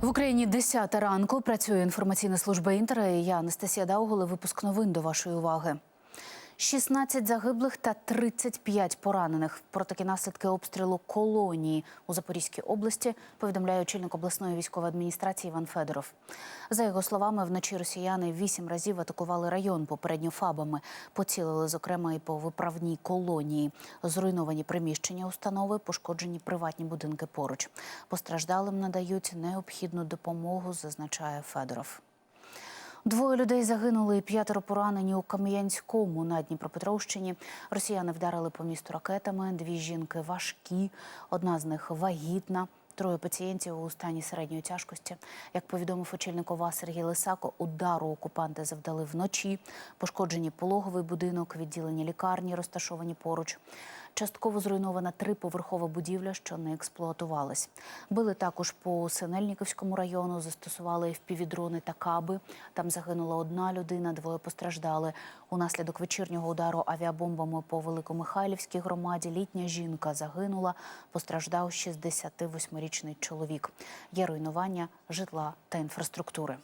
В Україні 10 ранку працює інформаційна служба Інтера. І я Анастасія Дауголи. Випуск новин до вашої уваги. 16 загиблих та 35 поранених. Про такі наслідки обстрілу колонії у Запорізькій області повідомляє очільник обласної військової адміністрації Іван Федоров. За його словами, вночі росіяни вісім разів атакували район попередньо фабами. Поцілили, зокрема, і по виправній колонії. Зруйновані приміщення установи, пошкоджені приватні будинки поруч. Постраждалим надають необхідну допомогу, зазначає Федоров. Двоє людей загинули і п'ятеро поранені у Кам'янському на Дніпропетровщині. Росіяни вдарили по місту ракетами. Дві жінки важкі, одна з них вагітна. Троє пацієнтів у стані середньої тяжкості. Як повідомив очільник ОВА Сергій Лисако, удару окупанти завдали вночі. Пошкоджені пологовий будинок, відділення лікарні, розташовані поруч. Частково зруйнована триповерхова будівля, що не експлуатувалась. Били також по Синельниківському району, застосували впівдрони та каби. Там загинула одна людина, двоє постраждали. Унаслідок вечірнього удару авіабомбами по Великомихайлівській громаді літня жінка загинула. Постраждав 68-річний чоловік. Є руйнування житла та інфраструктури.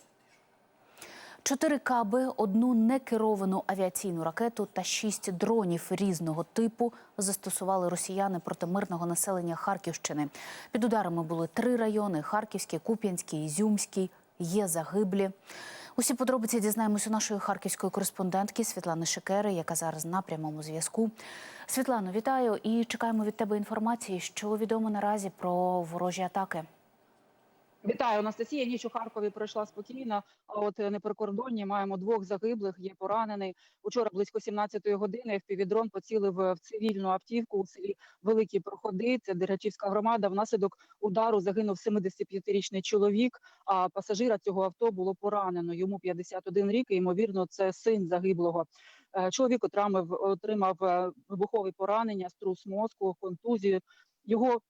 Чотири каби, одну некеровану авіаційну ракету та шість дронів різного типу застосували росіяни проти мирного населення Харківщини. Під ударами були три райони: Харківський, Куп'янський, Ізюмський. Є загиблі. Усі подробиці дізнаємось у нашої харківської кореспондентки Світлани Шекери, яка зараз на прямому зв'язку. Світлано, вітаю і чекаємо від тебе інформації, що відомо наразі про ворожі атаки. Вітаю, Анастасія. Ніч у Харкові пройшла спокійно. От е, неприкордонні маємо двох загиблих. Є поранений. Учора близько 17-ї години впівдрон поцілив в цивільну автівку у селі Великі Проходи. Це Дергачівська громада. Внаслідок удару загинув 75-річний чоловік. А пасажира цього авто було поранено. Йому 51 рік. і, Ймовірно, це син загиблого. Е, Чоловік отримав е, вибухові поранення, струс мозку, контузію. Його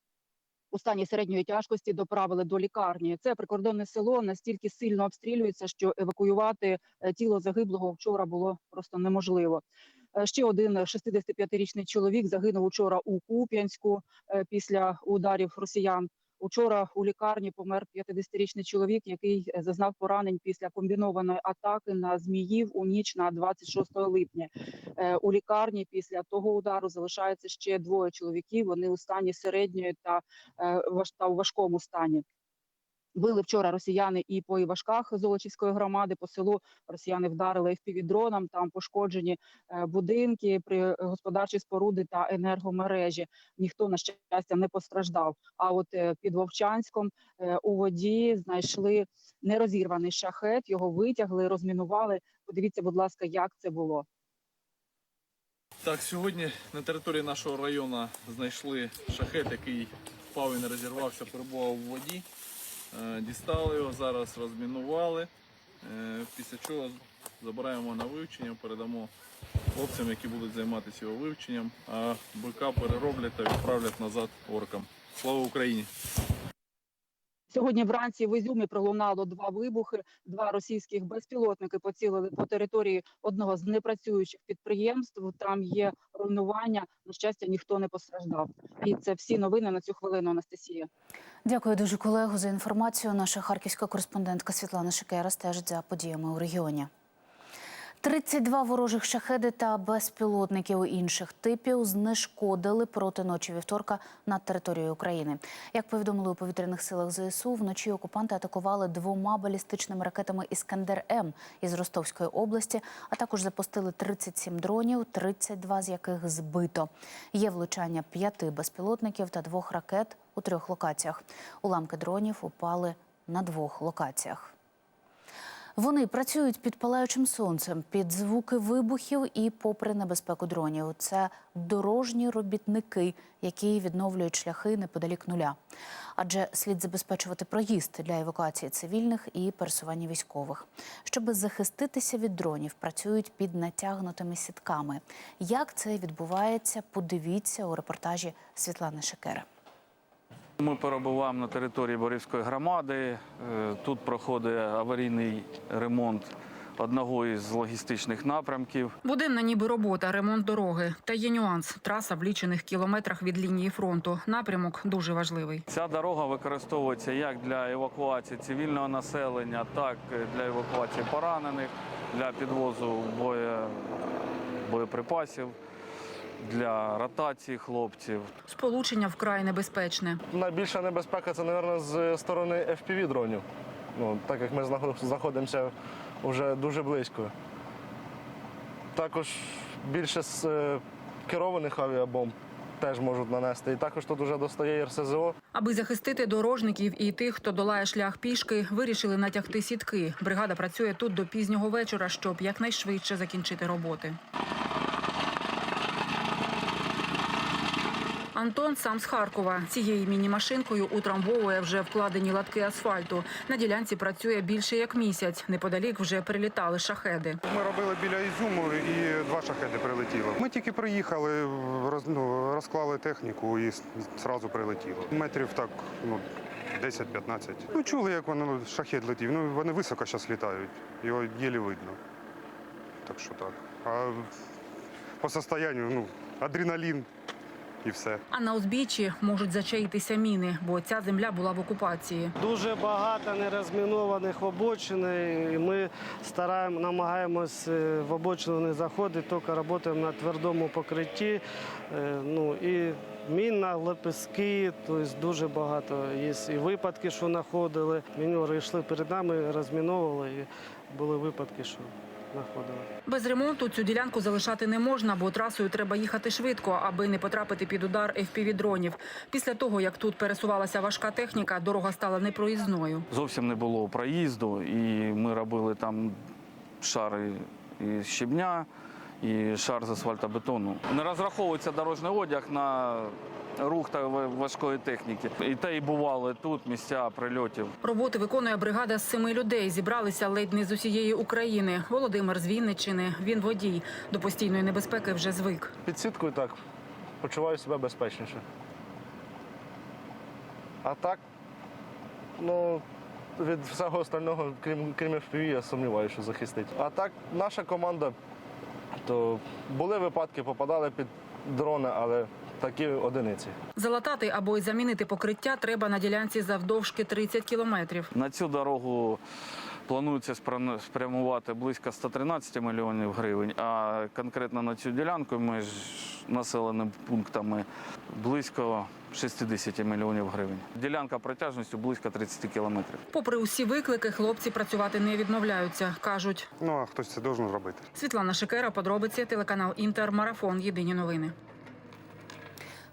у стані середньої тяжкості доправили до лікарні. Це прикордонне село настільки сильно обстрілюється, що евакуювати е, тіло загиблого вчора було просто неможливо. Е, Ще один 65-річний чоловік загинув учора у Куп'янську е, після ударів росіян. Учора у лікарні помер 50-річний чоловік, який е, зазнав поранень після комбінованої атаки на зміїв у ніч на 26 липня. Е, У лікарні після того удару залишається ще двоє чоловіків. Вони у стані середньої та е, та у важкому стані. Били вчора росіяни і по Івашках Золочівської громади. По селу росіяни вдарили впівдроном. Там пошкоджені е, будинки, при господарчі споруди та енергомережі. Ніхто на щастя не постраждав. А от е, під Вовчанськом е, у воді знайшли нерозірваний шахет. Його витягли, розмінували. Подивіться, будь ласка, як це було. Так, сьогодні на території нашого району знайшли шахет, який впав і не розірвався, перебував у воді. Е, Дістали його, зараз розмінували. Е, Після чого забираємо на вивчення, передамо хлопцям, які будуть займатися його вивченням, а бика перероблять та відправлять назад оркам. Слава Україні! Сьогодні вранці в Ізюмі пролунало два вибухи. Два російських безпілотники поцілили по території одного з непрацюючих підприємств. Там є руйнування. На щастя, ніхто не постраждав. І це всі новини на цю хвилину. Анастасія. Дякую дуже колегу за інформацію. Наша харківська кореспондентка Світлана Шикера стежить за подіями у регіоні. 32 ворожих шахеди та безпілотників інших типів знешкодили проти ночі вівторка над територією України. Як повідомили у повітряних силах ЗСУ, вночі окупанти атакували двома балістичними ракетами Іскандер М із Ростовської області, а також запустили 37 дронів, 32 з яких збито. Є влучання п'яти безпілотників та двох ракет у трьох локаціях. Уламки дронів упали на двох локаціях. Вони працюють під палаючим сонцем, під звуки вибухів і попри небезпеку дронів. Це дорожні робітники, які відновлюють шляхи неподалік нуля. Адже слід забезпечувати проїзд для евакуації цивільних і пересування військових. Щоб захиститися від дронів, працюють під натягнутими сітками. Як це відбувається, подивіться у репортажі Світлани Шекери. Ми перебуваємо на території Борівської громади. Е, Тут проходить аварійний ремонт одного із логістичних напрямків. Буденна ніби робота, ремонт дороги. Та є нюанс. Траса в лічених кілометрах від лінії фронту. Напрямок дуже важливий. Ця дорога використовується як для евакуації цивільного населення, так і для евакуації поранених, для підвозу боє, боєприпасів, для ротації хлопців. Сполучення вкрай небезпечне. Найбільша небезпека це, мабуть, з сторони FPV дронів. Ну, так як ми знаход- знаходимося вже дуже близько. Також більше з е, керованих авіабомб теж можуть нанести. І також тут вже достає РСЗО. Аби захистити дорожників і тих, хто долає шлях пішки, вирішили натягти сітки. Бригада працює тут до пізнього вечора, щоб якнайшвидше закінчити роботи. Антон сам з Харкова. Цією міні-машинкою утрамбовує вже вкладені латки асфальту. На ділянці працює більше як місяць. Неподалік вже прилітали шахеди. Ми робили біля Ізюму і два шахеди прилетіло. Ми тільки приїхали, роз, ну, розклали техніку і зразу прилетіло. Метрів так, ну, 10-15. Ну, чули, як воно ну, шахет летів. Ну, вони високо зараз літають. Його єлі видно. Так що так. А по состоянню, ну, адреналін і все. А на узбіччі можуть зачаїтися міни, бо ця земля була в окупації. Дуже багато нерозмінованих обочин. і Ми стараємо, намагаємось е, в обочину не заходити, тільки працюємо на твердому покритті. Е, Ну і мінна, лепестки, тобто дуже багато. Є і випадки, що знаходили. Міньори йшли перед нами, розміновували, і були випадки, що знаходили. Без ремонту цю ділянку залишати не можна, бо трасою треба їхати швидко, аби не потрапити під удар FPV-дронів. Після того, як тут пересувалася важка техніка, дорога стала непроїзною. Зовсім не було проїзду, і ми робили там шари і щебня і шар з асфальтобетону. Не розраховується дорожній одяг на рух та важкої техніки. І те і бували тут місця прильотів. Роботи виконує бригада з семи людей. Зібралися ледь не з усієї України. Володимир з Вінниччини. Він водій. До постійної небезпеки вже звик. Під сіткою так почуваю себе безпечніше. А так, ну, від всього остального, крім, крім FPV, я сумніваюся, що захистить. А так, наша команда, то були випадки, попадали під дрони, але такі одиниці. Залатати або й замінити покриття треба на ділянці завдовжки 30 кілометрів. На цю дорогу планується спрямувати близько 113 мільйонів гривень, а конкретно на цю ділянку між населеними пунктами близько 60 мільйонів гривень. Ділянка протяжністю близько 30 кілометрів. Попри усі виклики, хлопці працювати не відмовляються. кажуть, Ну, а хтось це должен робити. Світлана Шикера, подробиці, телеканал Інтер, Марафон. Єдині новини.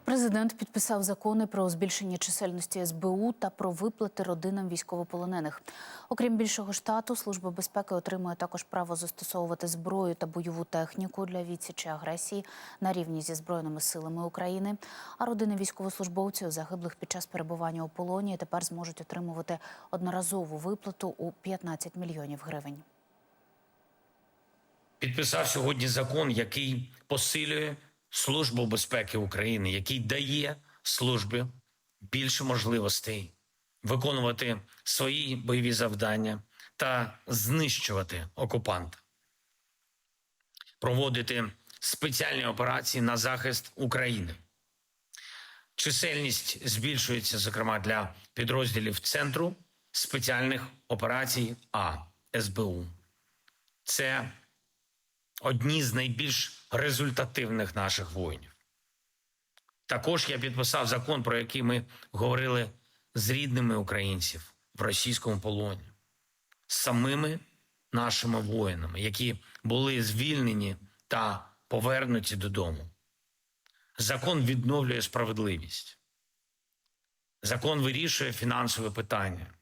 Президент підписав закони про збільшення чисельності СБУ та про виплати родинам військовополонених. Окрім більшого штату, служба безпеки отримує також право застосовувати зброю та бойову техніку для відсічі агресії на рівні зі збройними силами України. А родини військовослужбовців загиблих під час перебування у полоні тепер зможуть отримувати одноразову виплату у 15 мільйонів гривень. підписав сьогодні закон, який посилює Службу безпеки України, який дає службі більше можливостей виконувати свої бойові завдання та знищувати окупанта, проводити спеціальні операції на захист України. Чисельність збільшується, зокрема, для підрозділів Центру спеціальних операцій А СБУ. Це одні з найбільш результативних наших воїнів. Також я підписав закон, про який ми говорили з рідними українців в російському полоні, з самими нашими воїнами, які були звільнені та повернуті додому. Закон відновлює справедливість. Закон вирішує фінансове питання,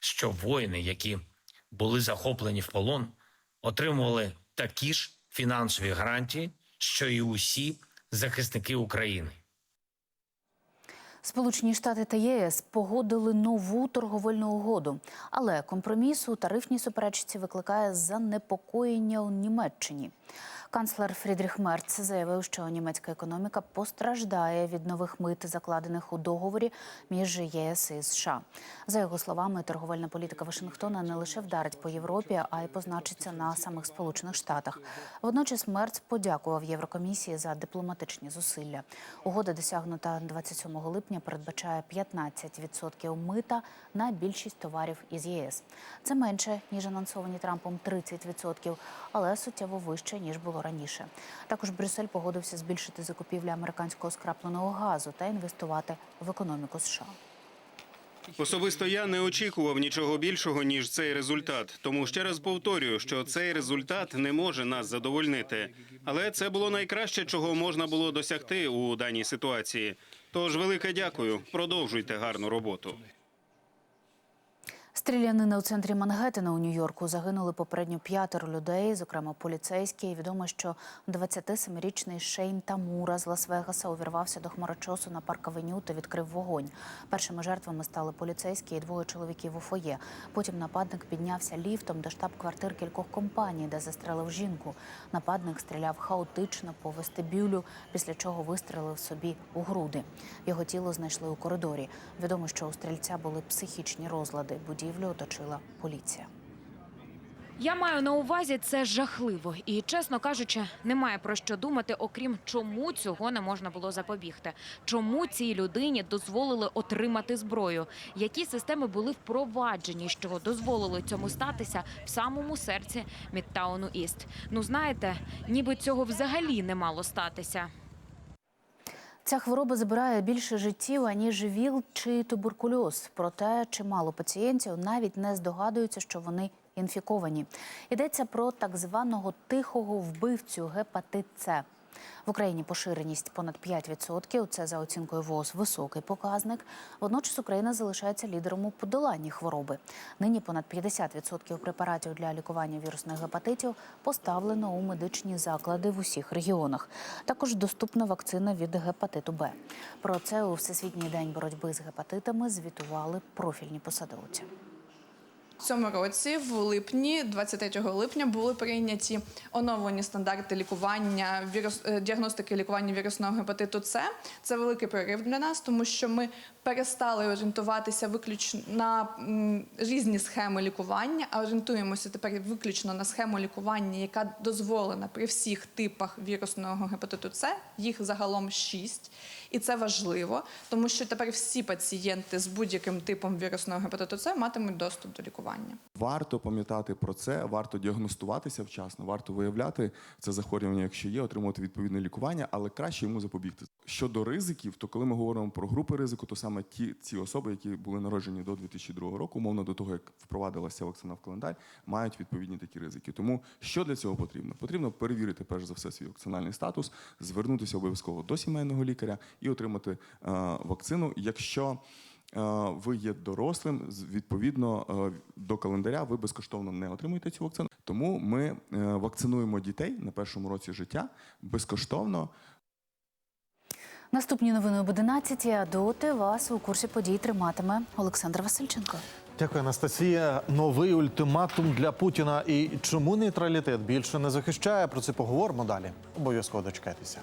що воїни, які були захоплені в полон, отримували такі ж фінансові гарантії, що і усі захисники України. Сполучені Штати та ЄС погодили нову торговельну угоду, але компроміс у тарифній суперечці викликає занепокоєння у Німеччині. Канцлер Фрідріх Мерц заявив, що німецька економіка постраждає від нових мит, закладених у договорі між ЄС і США. За його словами, торговельна політика Вашингтона не лише вдарить по Європі, а й позначиться на самих Сполучених Штатах. Водночас Мерц подякував Єврокомісії за дипломатичні зусилля. Угода, досягнута 27 липня, передбачає 15% мита на більшість товарів із ЄС. Це менше ніж анонсовані Трампом 30%, але суттєво вище ніж було раніше. Також Брюссель погодився збільшити закупівлі американського скрапленого газу та інвестувати в економіку США. Особисто я не очікував нічого більшого ніж цей результат. Тому ще раз повторюю, що цей результат не може нас задовольнити. Але це було найкраще, чого можна було досягти у даній ситуації. Тож велике дякую. Продовжуйте гарну роботу. Стрілянина у центрі Мангеттена у Нью-Йорку загинули попередньо п'ятеро людей, зокрема поліцейські. Відомо, що 27-річний Шейн Тамура з Лас-Вегаса увірвався до хмарочосу на парк-авеню та відкрив вогонь. Першими жертвами стали поліцейські і двоє чоловіків у фоє. Потім нападник піднявся ліфтом до штаб-квартир кількох компаній, де застрелив жінку. Нападник стріляв хаотично по вестибюлю, після чого вистрелив собі у груди. Його тіло знайшли у коридорі. Відомо, що у стрільця були психічні розлади. Будівлю оточила поліція. Я маю на увазі це жахливо і, чесно кажучи, немає про що думати, окрім чому цього не можна було запобігти. Чому цій людині дозволили отримати зброю? Які системи були впроваджені, що дозволили цьому статися в самому серці Мідтауну Іст? Ну знаєте, ніби цього взагалі не мало статися. Ця хвороба забирає більше життів, аніж ВІЛ чи туберкульоз. Проте чимало пацієнтів навіть не здогадуються, що вони інфіковані. Йдеться про так званого тихого вбивцю гепатит С. В Україні поширеність понад 5%. Це за оцінкою ВОЗ високий показник. Водночас Україна залишається лідером у подоланні хвороби. Нині понад 50% препаратів для лікування вірусних гепатитів поставлено у медичні заклади в усіх регіонах. Також доступна вакцина від гепатиту Б. Про це у Всесвітній день боротьби з гепатитами звітували профільні посадовці. Цьому році, в липні, 23 липня, були прийняті оновлені стандарти лікування вірус е, діагностики лікування вірусного гепатиту С. Це великий прорив для нас, тому що ми перестали орієнтуватися виключно на різні схеми лікування, а орієнтуємося тепер виключно на схему лікування, яка дозволена при всіх типах вірусного гепатиту С. Їх загалом шість. І це важливо, тому що тепер всі пацієнти з будь-яким типом вірусного гепатиту С матимуть доступ до лікування. Варто пам'ятати про це, варто діагностуватися вчасно, варто виявляти це захворювання, якщо є, отримувати відповідне лікування, але краще йому запобігти. Щодо ризиків, то коли ми говоримо про групи ризику, то саме ті ці особи, які були народжені до 2002 року, умовно до того, як впровадилася вакцина в календар, мають відповідні такі ризики. Тому що для цього потрібно? Потрібно перевірити перш за все свій вакцинальний статус, звернутися обов'язково до сімейного лікаря і отримати е, вакцину, якщо ви є дорослим, відповідно е, до календаря ви безкоштовно не отримуєте цю вакцину. Тому ми е, вакцинуємо дітей на першому році життя безкоштовно. Наступні новини об 11, а доти вас у курсі подій триматиме Олександр Васильченко. Дякую, Анастасія. Новий ультиматум для Путіна. І чому нейтралітет більше не захищає? Про це поговоримо далі. Обов'язково дочекайтеся.